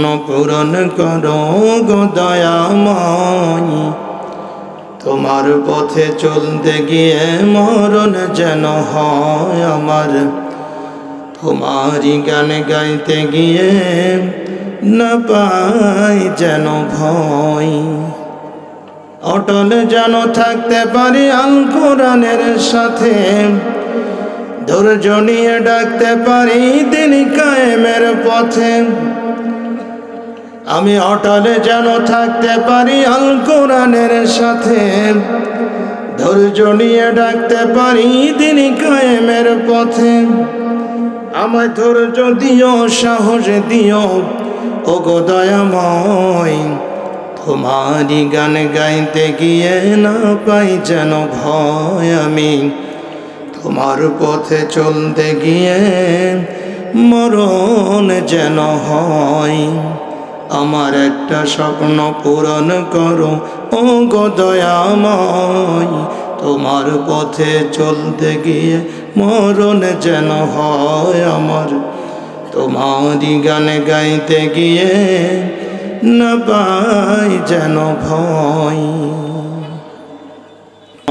পূরণ করো গো তোমার পথে চলতে গিয়ে মরণ যেন হয় আমার। তোমারই গান গাইতে গিয়ে না পাই যেন ভয়। অটল যেন থাকতে পারি আল কোরআনের সাথে। ধৈর্য নিয়ে ডাকতে পারি দিন কায়েমের পথে। আমি অটলে যেন থাকতে পারি আল কোরআনের সাথে। ধৈর্য নিয়ে ডাকতে পারি দিন কায়েমের পথে। আমায় ধৈর্য দিও, সাহস দিও ও গো দয়াময়। তোমারই গান গাইতে গিয়ে না পাই যেন ভয় আমি। তোমার পথে চলতে গিয়ে মরণ যেন হয়। আমার একটা স্বপ্ন পূরণ করো ও গো দয়াময় তোমার পথে চলতে গিয়ে মরণ যেন হয় আমার তোমারই গান গাইতে গিয়ে না পাই যেন ভয়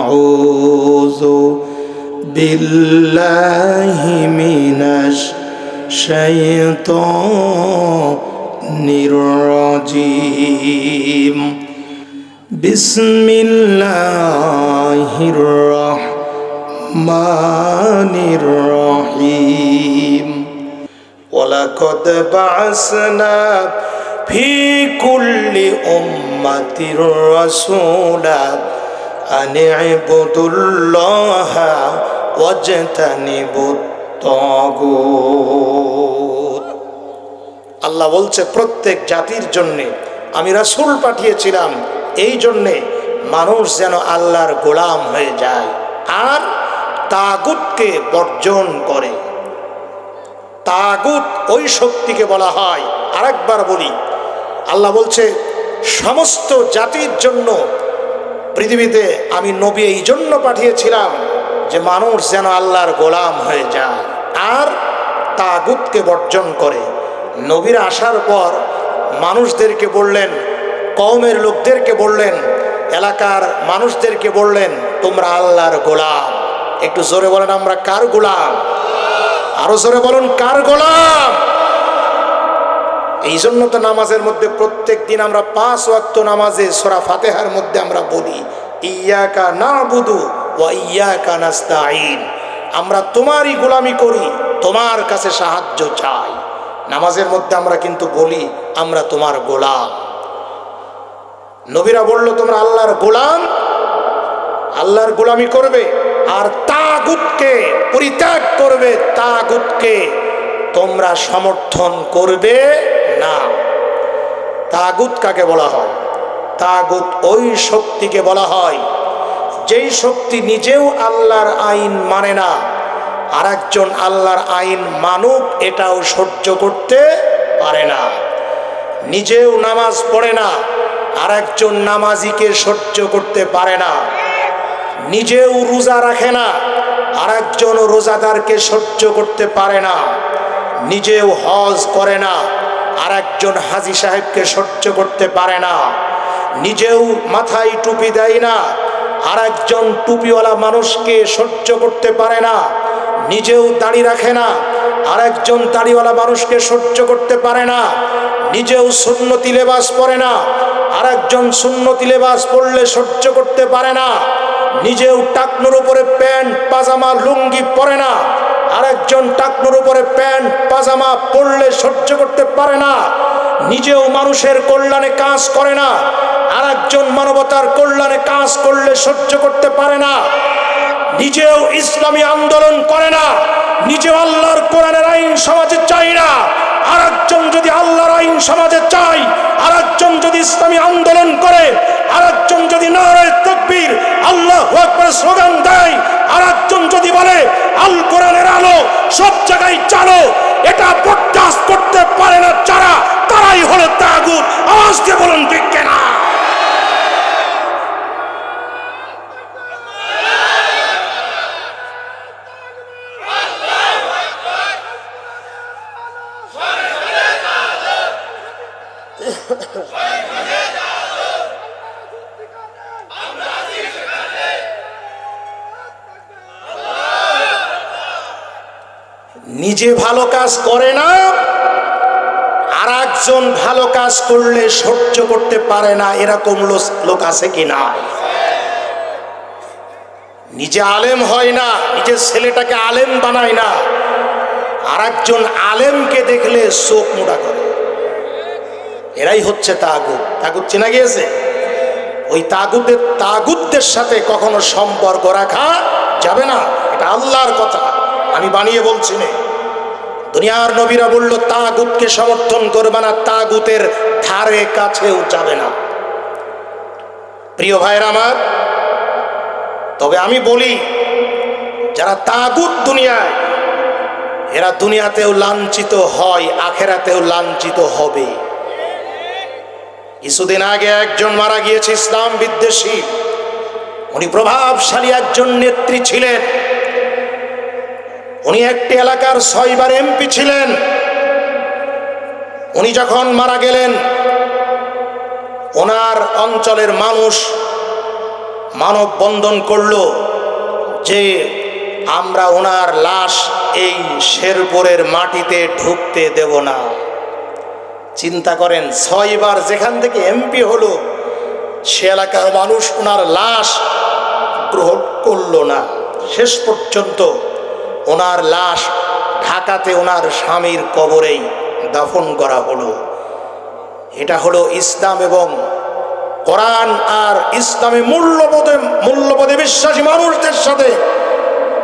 أعوذ بالله من الشيطان الرجيم بسم الله الرحمن الرحيم ولقد بعثنا في كل أمة رسولا أن اعبدوا الله واجتنبوا الطاغوت আল্লাহ বলছে, প্রত্যেক জাতির জন্যে আমি রাসূল পাঠিয়েছিলাম। এই জন্যে মানুষ যেন আল্লাহর গোলাম হয়ে যায় আর তাগুতকে বর্জন করে। তাগুত ওই শক্তিকে বলা হয়। আরেকবার বলি, আল্লাহ বলছে, সমস্ত জাতির জন্য পৃথিবীতে আমি নবী এই জন্য পাঠিয়েছিলাম যে মানুষ যেন আল্লাহর গোলাম হয়ে যায় আর তাগুতকে বর্জন করে। নবীর আসার পর মানুষদেরকে বললেন, কওমের লোকদেরকে বললেন, এলাকার মানুষদেরকে বললেন, তোমরা আল্লাহর গোলাম। একটু জোরে বলেন আমরা, কার গোলাম? আরও জোরে বলুন, কার গোলাম? এই জন্য তো নামাজের মধ্যে প্রত্যেক দিন আমরা পাঁচ ওয়াক্ত নামাজে সোরা ফাতেহার মধ্যে আমরা বলি ইয়াকা না বুধু ও ইয়াকা নাস্তাইন আমরা তোমারই গোলামি করি, তোমার কাছে সাহায্য চাই। নামাজের মধ্যে আমরা কিন্তু বলি, আমরা তোমার গোলাম। নবীরা বলল, তোমরা আল্লাহর গোলাম? আল্লাহর গোলামি করবে আর তাগুতকে পরিত্যাগ করবে, তাগুতকে তোমরা সমর্থন করবে না। তাগুত কাকে বলা হয়? তাগুত ওই শক্তিকে বলা হয়, যেই শক্তি নিজেও আল্লাহর আইন মানে না। আর একজন আল্লাহর আইন মানুক এটাও সহ্য করতে পারে না। নিজেও নামাজ পড়ে না আর একজন নামাজিকে সহ্য করতে পারে না। নিজেও রোজা রাখে না আর একজন রোজাদারকে সহ্য করতে পারে না। নিজেও হজ করে না আর একজন হাজি সাহেবকে সহ্য করতে পারে না। নিজেও মাথায় টুপি দেয় না আর একজন টুপিওয়ালা মানুষকে সহ্য করতে পারে না। নিজেও দাড়ি রাখে না। আর একজন দাড়িওয়ালা মানুষকে সহ্য করতে পারে না। নিজেও সুন্নতি লেবাস পরে না। আর একজন সুন্নতি লেবাস পরলে সহ্য করতে পারে না। নিজেও টাকনুর উপরে প্যান্ট, পাজামা, লুঙ্গি পরে না। আরেকজন টাকনুর উপরে প্যান্ট, পাজামা পরলে সহ্য করতে পারে না। নিজেও মানুষের কল্যাণে কাজ করে না। আর একজন মানবতার কল্যাণে কাজ করলে সহ্য করতে পারে না। নিজেও ইসলামী আন্দোলন করে না, নিজেও আল্লাহর কোরআনের আইন সমাজে চাই না। আর একজন যদি আল্লাহর আইন সমাজে চাই আর একজন যদি ইসলামী আন্দোলন করে আর একজন যদি নারায় তকবীর, আল্লাহ আকবার স্লোগান দেয় আর একজন যদি বলে, আল কোরআনের আলো সব জায়গায় চালো, এটা বরদাস্ত করতে পারে না যারা, তারাই হলো তাগুত। আওয়াজ দিয়ে বলুন ঠিক না নিজে ভালো কাজ করে না আর একজন ভালো কাজ করলে সহ্য করতে পারে না, এরকম লোক আছে কি না? নিজে আলেম হয় না, নিজের ছেলেটাকে আলেম বানায় না আর একজন আলেমকে দেখলে চোখ মোটা করে। এরাই হচ্ছে তাগুত। তাগুত চেনা গিয়েছে? ওই তাগুদের তাগুতদের সাথে কখনো সম্পর্ক রাখা যাবে না, এটা আল্লাহর কথা। আমি বানিয়ে বলছি না। দুনিয়ার নবীরা বলল, তাগুতকে সমর্থন করবে না, তাগুতের ধারে কাছেও যাবে না। প্রিয় ভাইয়ের আমার, তবে আমি বলি, যারা তাগুত দুনিয়ায়, এরা দুনিয়াতেও লাঞ্ছিত হয়, আখেরাতেও লাঞ্ছিত হবে। কিছুদিন আগে একজন মারা গিয়েছে, ইসলাম বিদ্বেষী। উনি প্রভাবশালী একজন নেত্রী ছিলেন। উনি একটি এলাকার ছয়বার এমপি ছিলেন। উনি যখন মারা গেলেন, ওনার অঞ্চলের মানুষ মানববন্ধন করল যে আমরা ওনার লাশ এই শেরপুরের মাটিতে ঢুকতে দেব না। চিন্তা করেন, ছয়বার যেখান থেকে এমপি হলো, সে এলাকার মানুষ ওনার লাশ গ্রহণ করল না। শেষ পর্যন্ত ওনার লাশ ঢাকাতে ওনার স্বামীর কবরেই দাফন করা হলো। এটা হলো ইসলাম এবং কোরআন আর ইসলামী মূল্যবোধে মূল্যবোধে বিশ্বাসী মানুষদের সাথে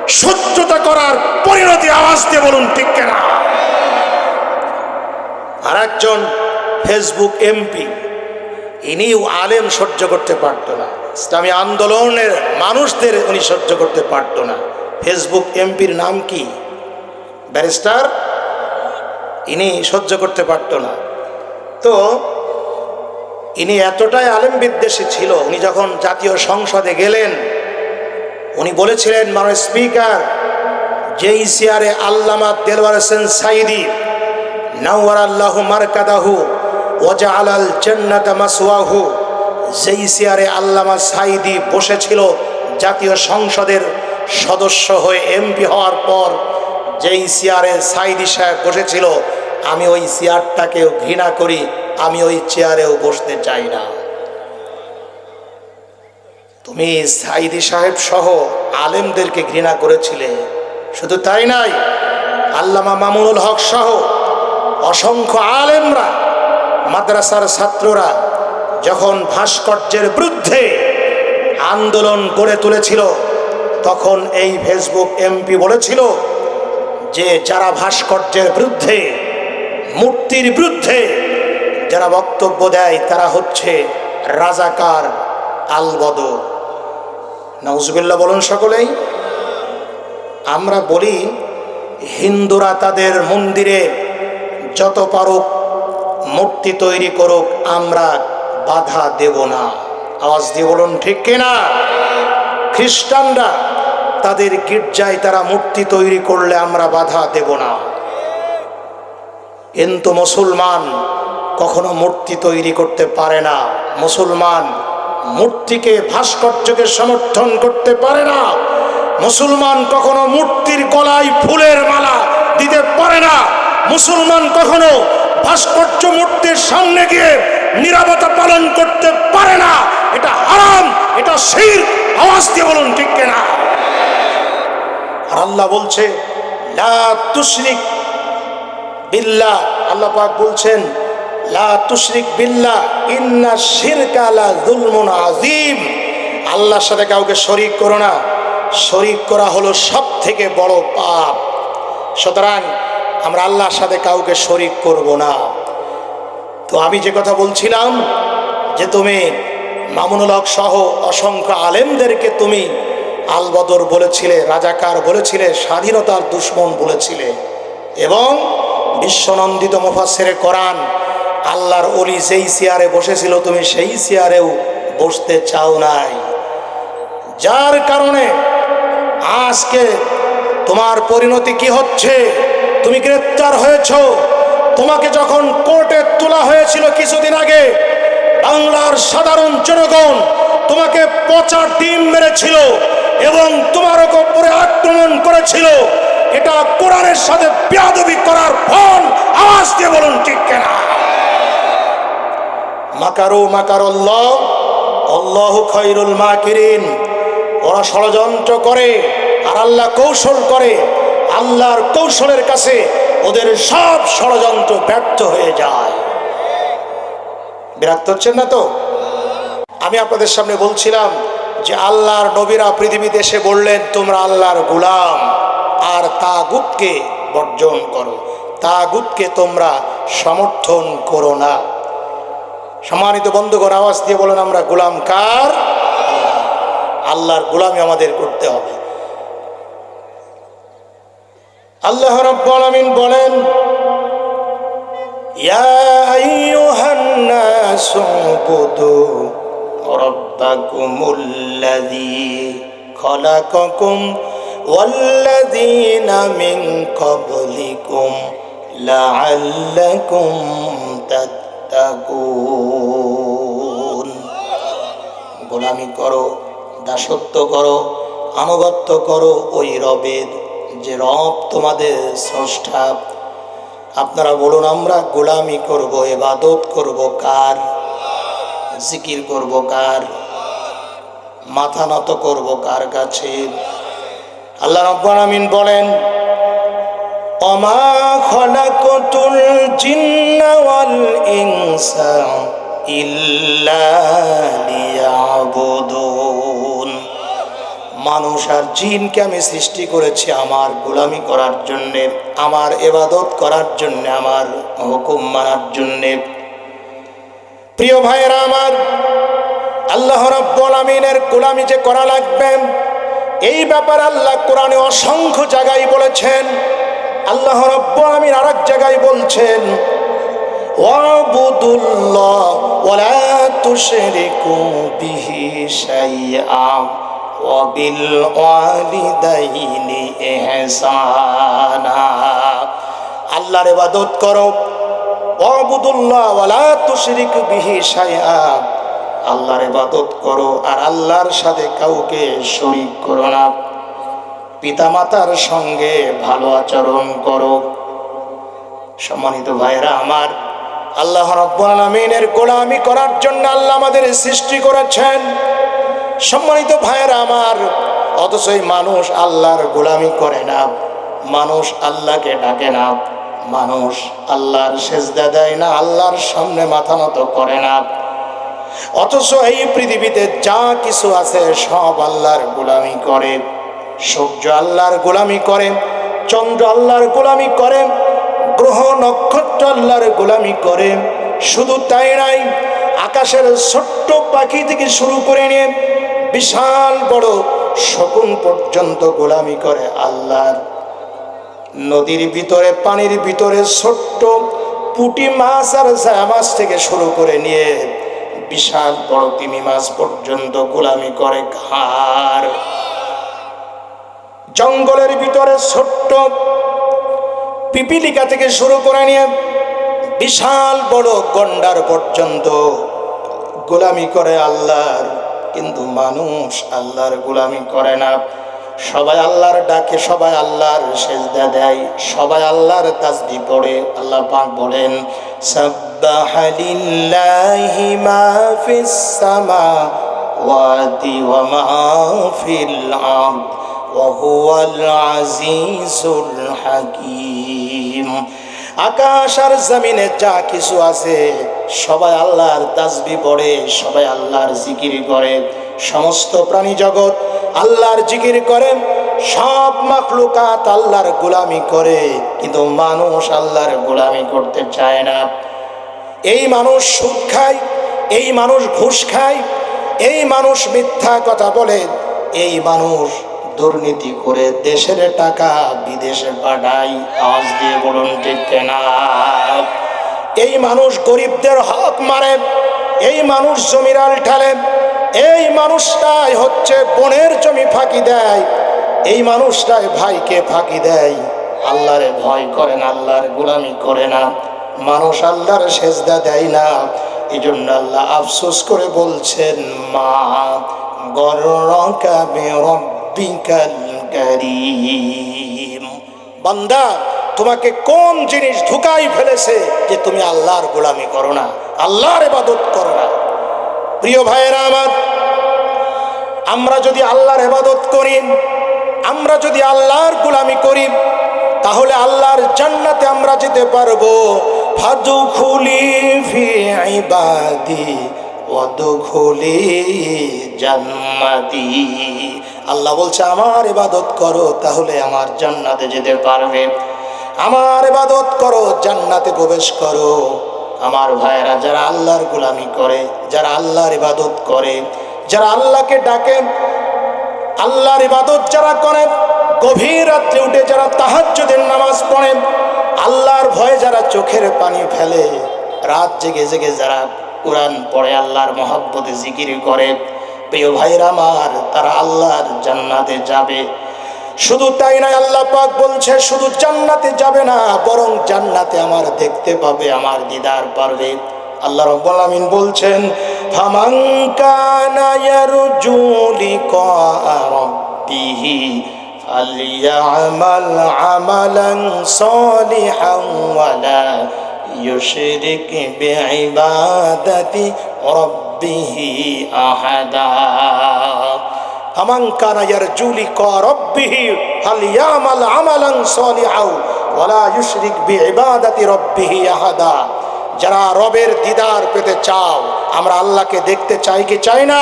সহ্যতা করার পরিণতি আওয়াজ দিয়ে বলুন, ঠিক কেনা? আর একজন ফেসবুক এমপি, ইনিও আলেম সহ্য করতে পারত না। ইসলামী আন্দোলনের মানুষদের উনি সহ্য করতে পারতো না। ফেসবুক এমপির নাম কি? ব্যারিস্টার? ইনি সহ্য করতে পারত না। তো, ইনি এতটাই আলেম বিদ্বেষী ছিল, উনি যখন জাতীয় সংসদে গেলেন, উনি বলেছিলেন মানে স্পিকার যেই চেয়ারে আল্লামা দেলওয়ার হোসেন সাইদি নাওয়ার আল্লাহ মারকাদাহু ওজা আলাল জান্নাতা মাসওয়াহু যেই চেয়ারে আল্লামা সাইদি বসেছিল জাতীয় সংসদের সদস্য হয়ে এমপি হওয়ার পর যেই চেয়ারে সাইদি সাহেব বসেছিল, আমি ওই চেয়ারটাকেও ঘৃণা করি, আমি ওই চেয়ারেও বসতে চাই না। তুমি সাইদি সাহেব সহ আলেমদেরকে ঘৃণা করেছিলে, শুধু তাই নাই আল্লামা মামুনুল হক সহ অসংখ্য আলেমরা, মাদ্রাসার ছাত্ররা যখন ভাস্কর্যের বিরুদ্ধে আন্দোলন গড়ে তুলেছিল তখন এই ফেসবুক এমপি বলেছিল যে যারা ভাস্কর্যের বিরুদ্ধে, মূর্তির বিরুদ্ধে যারা বক্তব্য দেয়, তারা হচ্ছে রাজাকার আলবদ নজবিল্লা বলুন সকলেই, আমরা বলি হিন্দুরা তাদের মন্দিরে যত পারুক, মূর্তি তৈরি করুক, আমরা বাধা দেব না। আওয়াজ দিয়ে বলুন, ঠিক কিনা? খ্রিস্টানরা তাদের গির্জায় তারা মূর্তি তৈরি করলে আমরা বাধা দেব না। কিন্তু মুসলমান কখনো মূর্তি তৈরি করতে পারে না। মুসলমান মূর্তিকে ভাস্কর্যকে সমর্থন করতে পারে না। মুসলমান কখনো মূর্তির গলায় ফুলের মালা দিতে পারে না। মুসলমান কখনো ভাস্কর্য মূর্তির সামনে গিয়ে নিরাপত্তা পালন করতে পারে না। এটা হারাম, এটা শির। আওয়াজ দিয়ে বলুন, ঠিক কিনা? আল্লাহ বলছে বিল্লাহ। আল্লাহ পাক বলছেন, লা ইন্না শিরকা আল্লাহর সাথে কাউকে করো না। শরীক করা হলো বড় পাপ। সুতরাং আমরা আল্লাহর সাথে কাউকে শরীক করব না। তো আমি যে কথা বলছিলাম, যে তুমি মামুনুল হক সহ অসংখ্য আলেমদেরকে তুমি আলবদর বলেছিলে, রাজাকার বলেছিলে, স্বাধীনতার দুশ্মন বলেছিলে। এবং বিশ্বনন্দিত মুফাসের কোরআন, আল্লাহর অলি যেই চেয়ারে বসেছিল, তুমি সেই চেয়ারেও বসতে চাও নাই। যার কারণে আজকে তোমার পরিণতি কি হচ্ছে? তুমি গ্রেপ্তার হয়েছ। তোমাকে যখন কোর্টে তোলা হয়েছিল কিছুদিন আগে, বাংলার সাধারণ জনগণ তোমাকে পচা ডিম মেরেছিল। এবং তোমার উপরে আক্রমণ করেছিল। এটা কোরআনের সাথে বেয়াদবি করার ফল। আওয়াজ দিয়ে বলুন, ঠিক কেনা? মাকারু মাকার আল্লাহ আল্লাহ খৈরুল মাকিরিন। ওরা ষড়যন্ত্র করে, আর আল্লাহ কৌশল করে। আল্লাহর কৌশলের কাছে ওদের সব ষড়যন্ত্র ব্যর্থ হয়ে যায়। বিরক্ত হচ্ছেন না তো? আমি আপনাদের সামনে বলছিলাম যে আল্লাহর নবীরা পৃথিবীতে এসে বললেন, তোমরা আল্লাহর গুলাম। আর তাগুতকে বর্জন করো। তাগুতকে তোমরা সমর্থন করো না। সম্মানিত বন্ধুগণ, আওয়াজ দিয়ে বলেন, আমরা গুলাম কার? আল্লাহর গোলামি আমাদের করতে হবে। আল্লাহ রাব্বুল আলামিন বলেন, ইয়া আইয়ুহান নাসু উবুদু রাব্বাকুমুল্লাযী খলাকাকুম ওয়াল্লাযীনা মিন ক্বাবলিকুম লাআল্লাকুম তাত্তাকুন গোলামি করো, দাসত্ব করো, আনুগত্য করো ওই রবের যে রব তোমাদের স্রষ্টা। আপনারা বলুন, আমরা গোলামি করব, এবাদত করব কার? জিকির করব কার? মাথা নত করব কার কাছে? আল্লাহ রব্বুল আমিন বলেন ইনসা মানুষ আর জিনকে আমি সৃষ্টি করেছি আমার গোলামি করার জন্যে, আমার এবাদত করার জন্য, আমার হুকুম মানার জন্যে। প্রিয় ভাইয়েরা আমার আল্লাহ রাব্বুল আমিনের গোলামি যে করা লাগবে, এই ব্যাপারে আল্লাহ কোরআনে অসংখ্য জায়গায় বলেছেন। আল্লাহ রাব্বুল আমিন আরেক জায়গায় বলছেন, ওয়াবুদুল্লাহ ওয়ালা তুশরিকু বিহি শাইআ ওয়াবিল ওয়ালিদাইনি ইহসানা। আল্লাহর ইবাদত করো। ওয়াবুদুল্লাহ ওয়ালা তুশরিক বিহি শাইআ আল্লাহর ইবাদত করো আর আল্লাহর সাথে কাউকে শরীক করো না। পিতামাতার সঙ্গে ভালো আচরণ করো। সম্মানিত ভাইরা আমার, আল্লাহ রব্বুল গোলামি করার জন্য আল্লাহ আমাদের সৃষ্টি করেছেন। সম্মানিত ভাইয়েরা আমার, অথচ মানুষ আল্লাহর গোলামি করে না। মানুষ আল্লাহকে ডাকে না। মানুষ আল্লাহর সেজদা দেয় না, আল্লাহর সামনে মাথা নত করে না। অথচ এই পৃথিবীতে যা কিছু আছে সব আল্লাহর গোলামি করে। সূর্য আল্লাহর গোলামি করে, চন্দ্র আল্লাহর গোলামি করে, গ্রহ, নক্ষত্র আল্লাহর গোলামি করে। শুধু তাই নাই, আকাশের ছোট্ট পাখি থেকে শুরু করে নিয়ে বিশাল বড় শকুন পর্যন্ত গোলামি করে আল্লাহর। নদীর ভিতরে, পানির ভিতরে ছোট্ট পুটি মাছ আর মাছ থেকে শুরু করে নিয়ে বিশাল বড় তিমি মাছ পর্যন্ত গোলামি করে ঘাড়। জঙ্গলের ভিতরে ছোট্ট পিপিলিকা থেকে শুরু করে নিয়ে বিশাল বড় গন্ডার পর্যন্ত গোলামি করে আল্লাহর। কিন্তু মানুষ আল্লাহর গোলামি করে না। সবাই আল্লাহর ডাকে সবাই আল্লাহর সেজদা দেয় সবাই আল্লাহর তাসবি পড়ে আল্লাহ পাক বলেন সাব্বাহা লিল্লাহি মা ফিস সামাওয়াতি ওয়া মা ফিল আরদ وهو العزيز الحكيم আকাশ আর জমিনে যা কিছু আছে সবাই আল্লাহর তাসবি পড়ে সবাই আল্লাহর জিকির করে সমস্ত প্রাণী জগৎ আল্লাহর জিকির করে সব মাখলুকাত আল্লাহর গোলামি করে, কিন্তু মানুষ আল্লাহর গোলামি করতে চায় না। এই মানুষ সুদ খায়, এই মানুষ ঘুষ খায়, এই মানুষ মিথ্যা কথা বলে, এই মানুষ দুর্নীতি করে দেশের টাকা বিদেশে পাঠায়, আওয়াজ দিয়ে বলুন ঠিক না এই মানুষ গরিবদের হক মারে, এই মানুষ জমিরাল ঠালে এই মানুষটাই হচ্ছে বোনের জমি ফাঁকি দেয়। এই মানুষটাই ভাইকে ফাঁকি দেয়। আল্লাহরে ভয় করে না, আল্লাহর গোলামি করে না। মানুষ আল্লাহর সেজদা দেয় না। এই জন্য আল্লাহ আফসোস করে বলছেন, মা বান্দা, তোমাকে কোন জিনিস ঢুকাই ফেলেছে যে তুমি আল্লাহর গোলামি করো না, আল্লাহর ইবাদত করো না? প্রিয় ভাইয়েরা আমার, আমরা যদি আল্লাহর হেবাদত করি, আমরা যদি আল্লাহর গোলামি করি, তাহলে আল্লাহর জান্নাতে আমরা যেতে পারব। ফাদুখুলি ফি ইবাদি ওয়াদখুলি জান্নাতি। আল্লাহ বলছে, আমার ইবাদত করো, তাহলে আমার জান্নাতে যেতে পারবে। আমার ইবাদত করো, জান্নাতে প্রবেশ করো। আমার ভাইয়েরা, যারা আল্লাহর গোলামি করে, যারা আল্লাহর ইবাদত করে, যারা আল্লাহকে ডাকে, আল্লাহর ইবাদত যারা করে, গভীর রাত্রে উঠে যারা তাহাজ্জুদের নামাজ পড়ে, আল্লাহর ভয়ে যারা চোখের পানি ফেলে, রাত জেগে জেগে যারা কোরআন পড়ে, আল্লাহর মহব্বতে জিকির করে, প্রিয় ভাইরা আমার, তারা আল্লাহর জান্নাতে যাবে। শুধু তাই নয়, আল্লাহ পাক বলছে, শুধু জান্নাতে যাবে না, বরং জান্নাতে আমার দেখতে পাবে, আমার দিদার পারবে। আল্লাহ রাব্বুল আমিন বলছেন, ফামান কানা ইয়ারজু লিকা রাব্বিহি ফালইয়ামাল আমালান সালিহান ওয়ালা ইউশরিক বিইবাদাতি রাব্বিহি আহাদা। ফামান কানা ইয়ারজু লিকা রাব্বিহি ফালইয়ামাল আমালান সালিহান ওয়ালা ইউশরিক বিইবাদাতি রাব্বিহি আহাদা। যারা রবের দিদার পেতে চাও, আমরা আল্লাহকে দেখতে চাই কি চাই না?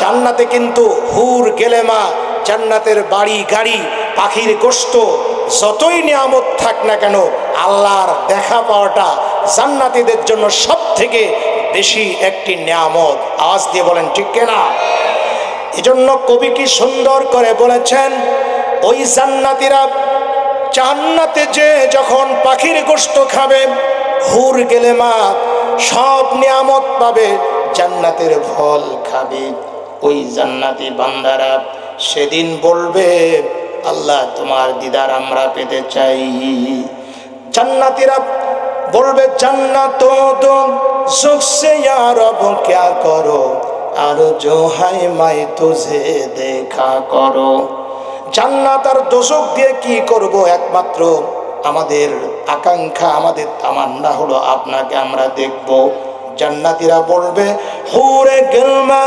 জান্নাতে কিন্তু হুর, গেলেমা, জান্নাতের বাড়ি, গাড়ি, পাখির গোস্ত যতই নিয়ামত থাক না কেন, আল্লাহর দেখা পাওয়াটা জান্নাতীদের জন্য সব থেকে বেশি একটি নিয়ামত। আওয়াজ দিয়ে বলেন, ঠিক কেনা? এজন্য কবি কি সুন্দর করে বলেছেন, ওই জান্নাতিরা জান্নাতে যে যখন পাখির গোস্ত খাবে হুর গেলে মা সব নিয়ামত পাবে, জান্নাতের ফল খাবে। ওই জান্নাতি বান্দারা সেদিন বলবে, আল্লাহ তোমার দিদার আমরা পেতে চাই। জান্নাতিরা বলবে, জান্নাত তো সুখসে রব, ক্যা করো? আর জো হাই মাই তুঝে দেখা করো। জান্নাত আর দোষক দিয়ে কি করব একমাত্র? আমাদের আকাঙ্ক্ষা, আমাদের তামান্না হলো আপনাকে আমরা দেখব। জান্নাতিরা বলবে, হুরে গেলমা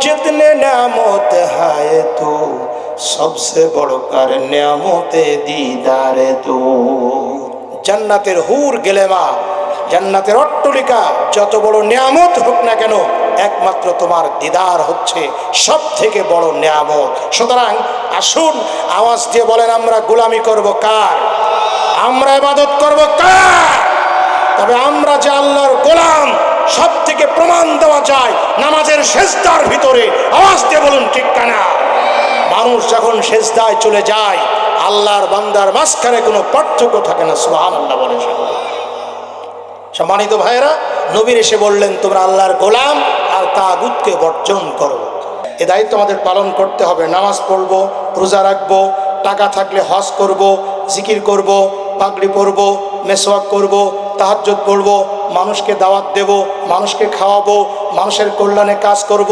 জিতনে নামত হায় তো, সবসে বড় কার নিয়ামতে দিদারে তো। জান্নাতের হুর গেলেমা জান্নাতের অট্টলিকা, যত বড় নিয়ামত হোক না কেন একমাত্র তোমার দিদার হচ্ছে সব থেকে বড় নিয়ামত। সুতরাং আসুন, আওয়াজ দিয়ে বলেন, আমরা গোলামি করব কার? আমরা ইবাদত করব কার? তবে আমরা যে আল্লাহর গোলাম সব থেকে প্রমাণ দেওয়া যায় নামাজের শেষদার ভিতরে। আওয়াজ দিয়ে বলুন, ঠিক কানা মানুষ যখন শেষদায় চলে যায়, আল্লাহর বান্দার মাঝখানে কোনো পার্থক্য থাকে না সুহান আল্লাহ বলে সম্মানিত ভাইয়েরা, নবীর এসে বললেন, তোমরা আল্লাহর গোলাম আর তাগুতকে বর্জন করো। এ দায়িত্ব আমাদের পালন করতে হবে। নামাজ পড়ব, রোজা রাখব, টাকা থাকলে হজ করব, জিকির করব, পাগড়ি পরব, মেসওয়াক করব তাহাজ্জত পড়ব, মানুষকে দাওয়াত দেব, মানুষকে খাওয়াবো, মানুষের কল্যাণে কাজ করব,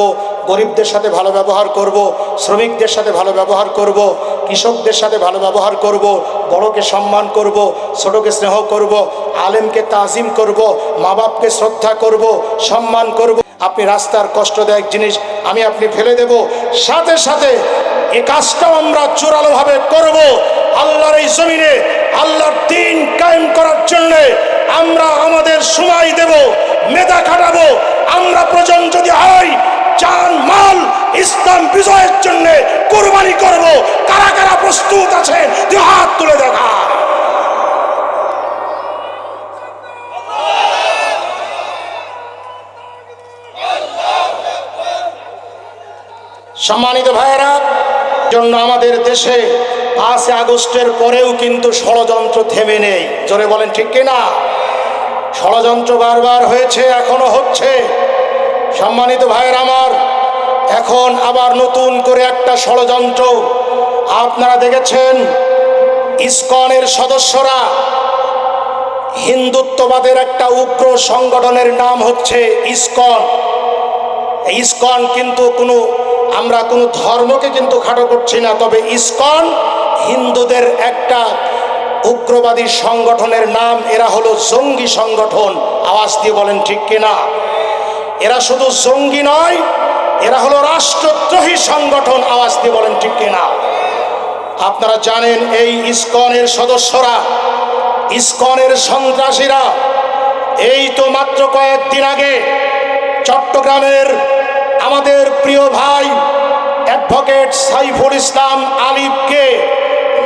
গরিবদের সাথে ভালো ব্যবহার করব, শ্রমিকদের সাথে ভালো ব্যবহার করব, কৃষকদের সাথে ভালো ব্যবহার করব, বড়কে সম্মান করব, ছোটকে স্নেহ করব, আলেমকে তাজিম করব মা বাপকে শ্রদ্ধা করব, সম্মান করব। আপনি রাস্তার কষ্টদায়ক জিনিস আমি আপনি ফেলে দেব। সাথে সাথে এ কাজটাও আমরা জোরালোভাবে করব। আল্লাহর এই জমিনে, আল্লাহর দিন কায়েম করার জন্যে আমরা আমাদের সময় দেব, মেধা খাটাবো। আমরা প্রয়োজন যদি হয় চান মাল, ইসলাম, বিজয়ের জন্য কোরবানি করব। কারা কারা প্রস্তুত আছেন হাত তুলে দেখা সম্মানিত ভাইয়েরা, জন্য আমাদের দেশে পাঁচই আগস্টের পরেও কিন্তু ষড়যন্ত্র থেমে নেই। জোরে বলেন, ঠিক কিনা ষড়যন্ত্র বারবার হয়েছে, এখনও হচ্ছে। সম্মানিত ভাইয়ের আমার, এখন আবার নতুন করে একটা ষড়যন্ত্র। আপনারা দেখেছেন, ইসকনের সদস্যরা হিন্দুত্ববাদের একটা উগ্র সংগঠনের নাম হচ্ছে ইসকন। ইসকন কিন্তু কোনো আমরা কোনো ধর্মকে কিন্তু খাটো করছি না, তবে ইসকন হিন্দুদের একটা উগ্রবাদী সংগঠনের নাম, এরা হলো জঙ্গি সংগঠন। আওয়াজ দিয়ে বলেন, ঠিক কিনা? এরা শুধু জঙ্গি নয়, এরা হলো রাষ্ট্রদ্রোহী সংগঠন। আওয়াজ দিয়ে বলেন, ঠিক কিনা? আপনারা জানেন, এই ইসকনের সদস্যরা, ইসকনের সন্ত্রাসীরা, এই তো মাত্র কয়েকদিন আগে চট্টগ্রামের আমাদের প্রিয় ভাই অ্যাডভোকেট সাইফুল ইসলাম আলিফকে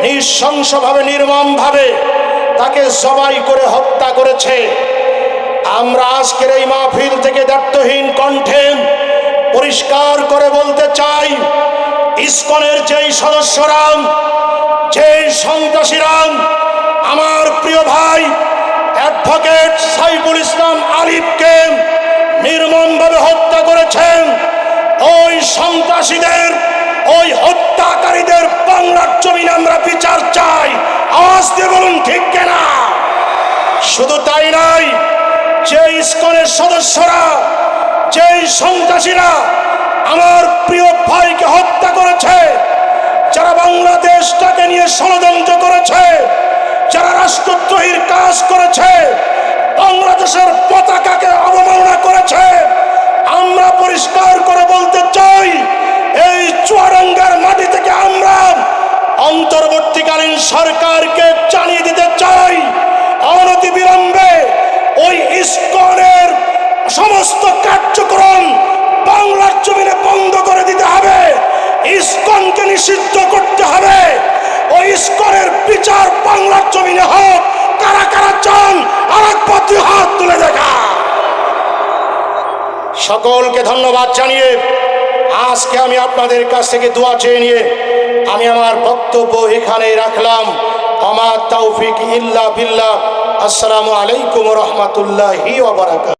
নৃশংসভাবে, নির্মমভাবে তাকে জবাই করে হত্যা করেছে। আমরা আজকের এই মাহফিল থেকে দায়িত্বহীন কণ্ঠে পরিষ্কার করে বলতে চাই, ইসকনের যেই সদস্যরাম, যেই সন্ত্রাসীরা আমার প্রিয় ভাই অ্যাডভোকেট সাইফুল ইসলাম আলিফকে নির্মমভাবে হত্যা করেছেন ওই সন্ত্রাসীদের ওই হত্যাকারীদের বাংলার জমিনে আমরা বিচার চাই। আওয়াজ দিয়ে বলুন, ঠিক কেনা? শুধু তাই নয়, যে ইস্কনের সদস্যরা যেই সন্ত্রাসীরা আমার প্রিয় ভাইকে হত্যা করেছে, যারা বাংলাদেশটাকে নিয়ে ষড়যন্ত্র করেছে, যারা রাষ্ট্রদ্রোহীর কাজ করেছে, বাংলাদেশের পতাকাকে অবমাননা করেছে, আমরা পরিষ্কার করে বলতে চাই এই চুয়াডাঙ্গার মাটি থেকে আমরা অন্তর্বর্তীকালীন সরকারকে জানিয়ে দিতে চাই। অনতি বিলম্বে ওই ইস্কনের সমস্ত কার্যক্রম বাংলার জমিনে বন্ধ করে দিতে হবে। ইস্কনকে নিষিদ্ধ করতে হবে। ওই ইস্কনের বিচার বাংলার জমিনে হোক, কারা কারা চান আর একবার দুই হাত তুলে দেখা। সকলকে ধন্যবাদ জানিয়ে আজকে আমি আপনাদের কাছ থেকে দোয়া চেয়ে নিয়ে আমি আমার বক্তব্য এখানে রাখলাম। আমার তৌফিক ইল্লা বিল্লাহ। আসসালামু আলাইকুম রহমতুল্লাহি